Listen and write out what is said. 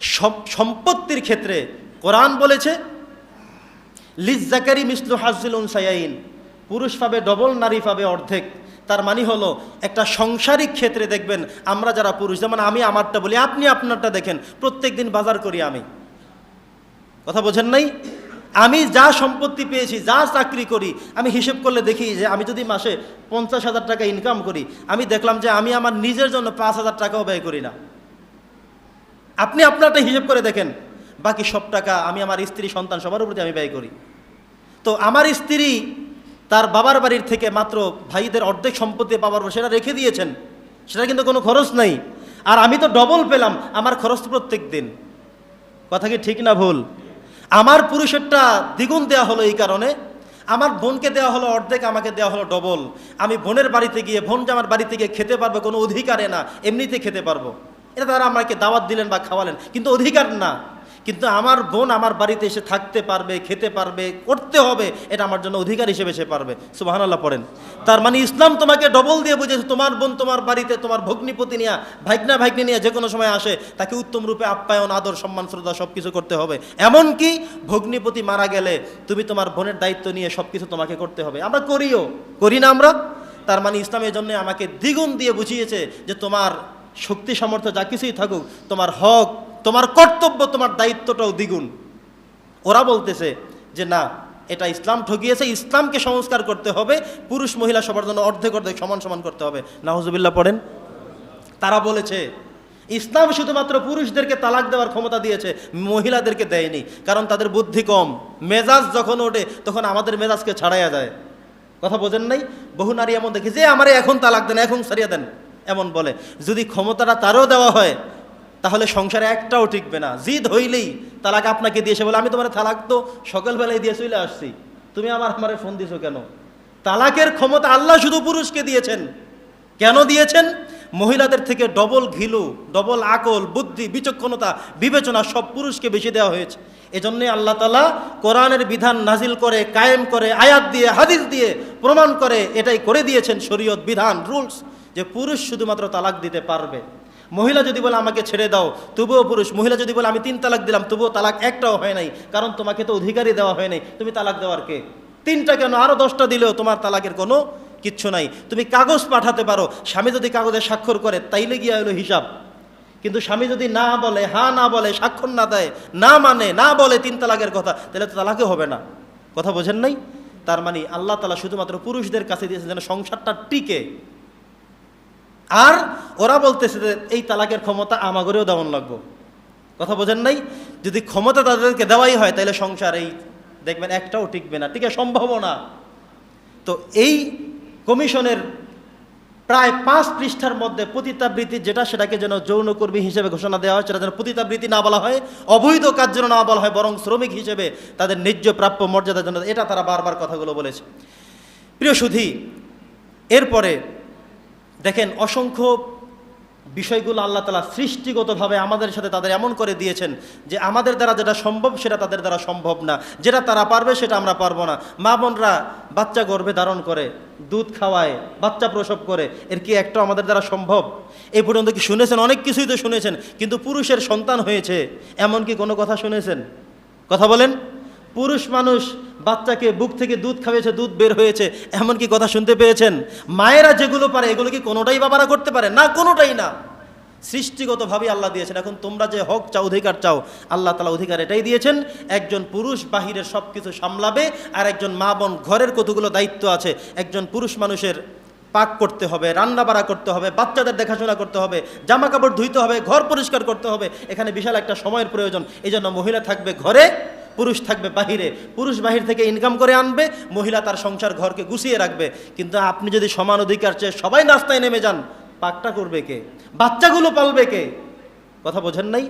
সম- সম্পত্তির ক্ষেত্রে কোরআন বলেছে, লিজ জাকারি মিসলু হাজিল উনসায়াইন পুরুষ পাবে ডবল নারী পাবে অর্ধেক। তার মানে হলো, একটা সংসারিক ক্ষেত্রে দেখবেন, আমরা যারা পুরুষ, যেমন আমি আমারটা বলি, আপনি আপনারটা দেখেন, প্রত্যেক দিন বাজার করি আমি। কথা বোঝেন নাই? আমি যা সম্পত্তি পেয়েছি, যা চাকরি করি, আমি হিসেব করলে দেখি যে আমি যদি মাসে পঞ্চাশ হাজার টাকা ইনকাম করি, আমি দেখলাম যে আমি আমার নিজের জন্য পাঁচ হাজার টাকাও ব্যয় করি না। আপনি আপনারটা হিসেব করে দেখেন। বাকি সব টাকা আমি আমার স্ত্রী, সন্তান সবার উপরে আমি ব্যয় করি। তো আমার স্ত্রী তার বাবার বাড়ির থেকে মাত্র ভাইদের অর্ধেক সম্পত্তি পর সেটা রেখে দিয়েছেন। সেটা কিন্তু কোনো খরচ নাই। আর আমি তো ডবল পেলাম আমার খরচ প্রত্যেক দিন। কথা কি ঠিক না ভুল? আমার পুরুষেরটা দ্বিগুণ দেওয়া হলো এই কারণে। আমার বোনকে দেওয়া হলো অর্ধেক, আমাকে দেওয়া হলো ডবল আমি বোনের বাড়িতে গিয়ে, বোন যে আমার বাড়িতে গিয়ে খেতে পারব কোনো অধিকারে না, এমনিতে খেতে পারব। এটা তারা আমাকে দাওয়াত দিলেন বা খাওয়ালেন, কিন্তু অধিকার না। কিন্তু আমার বোন আমার বাড়িতে এসে থাকতে পারবে, খেতে পারবে, করতে হবে, এটা আমার জন্য অধিকার হিসেবে সে পারবে। সুবাহান আল্লাহ পড়েন। তার মানে ইসলাম তোমাকে ডবল দিয়ে বুঝেছে তোমার বোন তোমার বাড়িতে, তোমার ভগ্নিপতি নিয়ে, ভাইগনা ভাগ্নি নিয়ে যে কোনো সময় আসে, তাকে উত্তম রূপে আপ্যায়ন, আদর, সম্মান, শ্রদ্ধা সব কিছু করতে হবে। এমনকি ভগ্নিপতি মারা গেলে তুমি তোমার বোনের দায়িত্ব নিয়ে সব কিছু তোমাকে করতে হবে। আমরা করিও, করি না আমরা? তার মানে ইসলামের জন্য আমাকে দ্বিগুণ দিয়ে বুঝিয়েছে যে তোমার শক্তি, সামর্থ্য যা কিছুই থাকুক, তোমার হক, তোমার কর্তব্য, তোমার দায়িত্বটাও দ্বিগুণ। ওরা বলতেছে যে, না, এটা ইসলাম ঠকিয়েছে ইসলামকে সংস্কার করতে হবে, পুরুষ, মহিলা সবার জন্য অর্ধেক অর্ধেক, সমান সমান করতে হবে। নাহজুবিল্লাহ পড়েন। তারা বলেছে, ইসলাম শুধুমাত্র পুরুষদেরকে তালাক দেওয়ার ক্ষমতা দিয়েছে, মহিলাদেরকে দেয়নি, কারণ তাদের বুদ্ধি কম। মেজাজ যখন ওঠে, তখন আমাদের মেজাজকে ছাড়াইয়া যায়। কথা বোঝেন নাই? বহু নারী এমন দেখি, যে আমারে এখন তালাক দেন, এখন সারিয়া দেন। এমন বলে, যদি ক্ষমতাটা তারও দেওয়া হয়, তাহলে সংসারে একটাও টিকবে না। জিদ হইলেই তালাক আপনাকে দিয়েছে বলে, আমি তোমার তালাক তো সকালবেলায় দিয়ে চলে আসছি। তুমি আমার, আমারে ফোন দিছো কেন? তালাকের ক্ষমতা আল্লাহ শুধু পুরুষকে দিয়েছেন। কেন দিয়েছেন? মহিলাদের থেকে ডবল ঘিলু, ডবল আকল, বুদ্ধি, বিচক্ষণতা, বিবেচনা সব পুরুষকে বেশি দেওয়া হয়েছে। এজন্যে আল্লাহ তালা কোরআনের বিধান নাজিল করে, কায়েম করে, আয়াত দিয়ে, হাদিস দিয়ে প্রমাণ করে, এটাই করে দিয়েছেন শরীয়ত বিধান, রুলস। যে পুরুষ শুধুমাত্র তালাক দিতে পারবে। মহিলা যদি বলে, আমাকে ছেড়ে দাও। তবুও পুরুষ। মহিলা যদি বলে, আমি তিন তালাক দিলাম। তবুও তালাক একটাও হয় নাই। কারণ তোমাকে তো অধিকারই দেওয়া হয় নাই। তুমি তালাক দেওয়ার কে? তিনটা কেন? আরও দশটা দিলেও তোমার তালাকের কোনো কিচ্ছু নাই। তুমি কাগজ পাঠাতে পারো। স্বামী যদি কাগজে স্বাক্ষর করে, তাইলে গিয়া হলো হিসাব। কিন্তু স্বামী যদি না বলে, হা না বলে, স্বাক্ষর না দেয়, না মানে না বলে তিন তালাকের কথা, তাহলে তো তালাকে হবে না। কথা বোঝেন নাই? তার মানে আল্লাহ তালা শুধুমাত্র পুরুষদের কাছে দিয়েছে যেন সংসারটা টিকে। আর ওরা বলতেছে যে এই তালাকের ক্ষমতা আমাগরেও দেওয়ান লাগবো। কথা বোঝেন নাই? যদি ক্ষমতা তাদেরকে দেওয়াই হয় তাহলে সংসার এই দেখবেন একটাও টিকবে না। টিকে সম্ভব না তো এই কমিশনের প্রায় পাঁচ পৃষ্ঠার মধ্যে পতিতাবৃত্তি যেটা, সেটাকে যেন যৌনকর্মী হিসেবে ঘোষণা দেওয়া হয়, সেটা যেন পতিতাবৃত্তি না বলা হয়, অবৈধ কাজ যেন না বলা হয়, বরং শ্রমিক হিসেবে তাদের ন্যায্য প্রাপ্য মর্যাদার জন্য, এটা তারা বারবার কথাগুলো বলেছে। প্রিয় সুধী, এরপরে দেখেন, অসংখ্য বিষয়গুলো আল্লাহ তালা সৃষ্টিগতভাবে আমাদের সাথে তাদের এমন করে দিয়েছেন যে আমাদের দ্বারা যেটা সম্ভব, সেটা তাদের দ্বারা সম্ভব না। যেটা তারা পারবে, সেটা আমরা পারব না। মা বোনরা বাচ্চা গর্ভে ধারণ করে, দুধ খাওয়ায়, বাচ্চা প্রসব করে, এর কি একটা আমাদের দ্বারা সম্ভব? এই পর্যন্ত কি শুনেছেন? অনেক কিছুই তো শুনেছেন, কিন্তু পুরুষের সন্তান হয়েছে, এমন কি কোনো কথা শুনেছেন? কথা বলেন। পুরুষ মানুষ বাচ্চাকে বুক থেকে দুধ খাওয়িয়েছে দুধ বের হয়েছে এমন কি কথা শুনতে পেয়েছেন। মায়েরা যেগুলো পারে, এগুলো কি কোনোটাই বাবারা করতে পারে? না, কোনোটাই না। সৃষ্টিগতভাবে আল্লাহ দিয়েছেন। এখন তোমরা যে হক চাও, অধিকার চাও, আল্লাহ তালা অধিকার এটাই দিয়েছেন। একজন পুরুষ বাহিরের সব কিছু সামলাবে, আর একজন মা বোন ঘরের কতগুলো দায়িত্ব আছে, একজন পুরুষ মানুষের পাক করতে হবে, রান্না বাড়া করতে হবে, বাচ্চাদের দেখাশোনা করতে হবে, জামা কাপড় ধুইতে হবে, ঘর পরিষ্কার করতে হবে। এখানে বিশাল একটা সময়ের প্রয়োজন। এই জন্য মহিলা থাকবে ঘরে পুরুষ থাকবে বাহিরে, পুরুষ বাহির থেকে ইনকাম করে আনবে, মহিলা তার সংসার ঘরকে গুছিয়ে রাখবে। কিন্তু আপনি যদি সমান অধিকার চেয়ে সবাই রাস্তায় নেমে যান, পাকটা করবে কে? বাচ্চাগুলো পালবে কে? কথা বোঝেন নাই?